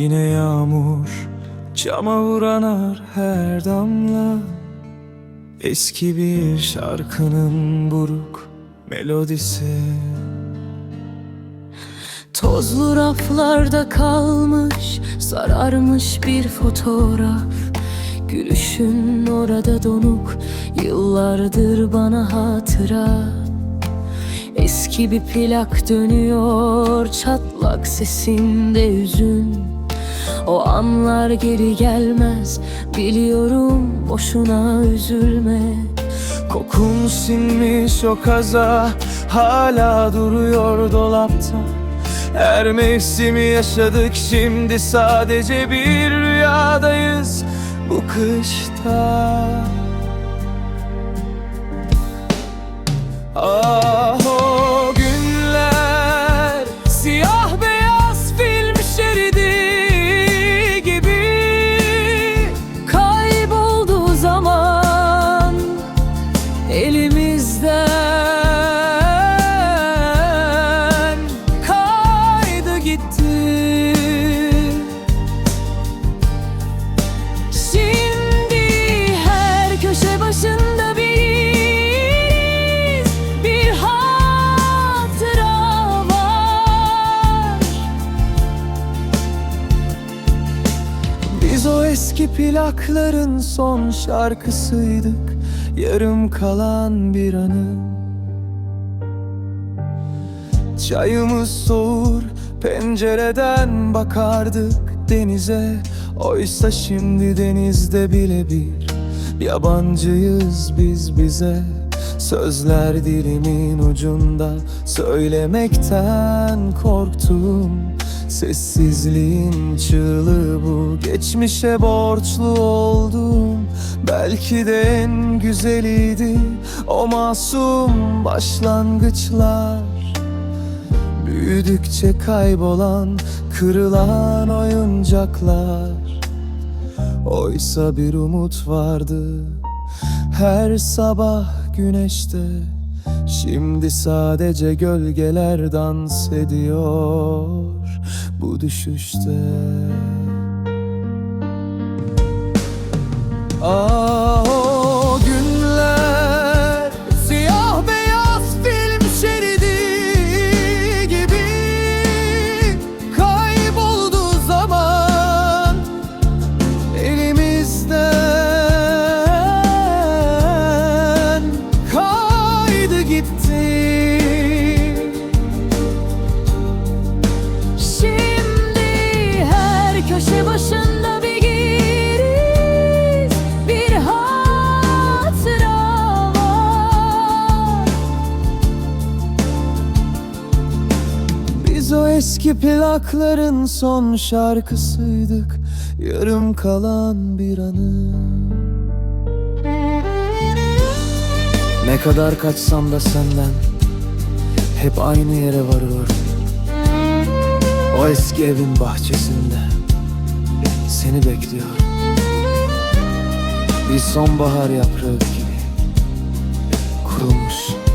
Yine yağmur cama vuranar her damla. Eski bir şarkının buruk melodisi. Tozlu raflarda kalmış Sararmış bir fotoğraf. Gülüşün orada donuk Yıllardır bana hatıra. Eski bir plak dönüyor Çatlak sesinde hüzün O anlar geri gelmez. Biliyorum boşuna üzülme. Kokun sinmiş o kaza. Hala duruyor dolapta. Her mevsimi yaşadık şimdi sadece bir rüyadayız. Bu kışta. Ah eski plakların son şarkısıydık Yarım kalan bir anı. Çayımız soğur pencereden bakardık denize. Oysa şimdi denizde bile bir Yabancıyız biz bize Sözler dilimin ucunda Söylemekten korktum. Sessizliğin çığlığı bu Geçmişe borçlu oldum. Belki de en güzeliydi O masum başlangıçlar. Büyüdükçe kaybolan, kırılan oyuncaklar. Oysa bir umut vardı her sabah güneşte. Şimdi sadece gölgeler dans ediyor bu düşüşte eski plakların son şarkısıydık Yarım kalan bir anı. Ne kadar kaçsam da senden Hep aynı yere varıyorum. O eski evin bahçesinde Seni bekliyorum. Bir sonbahar yaprağı gibi Kurulmuş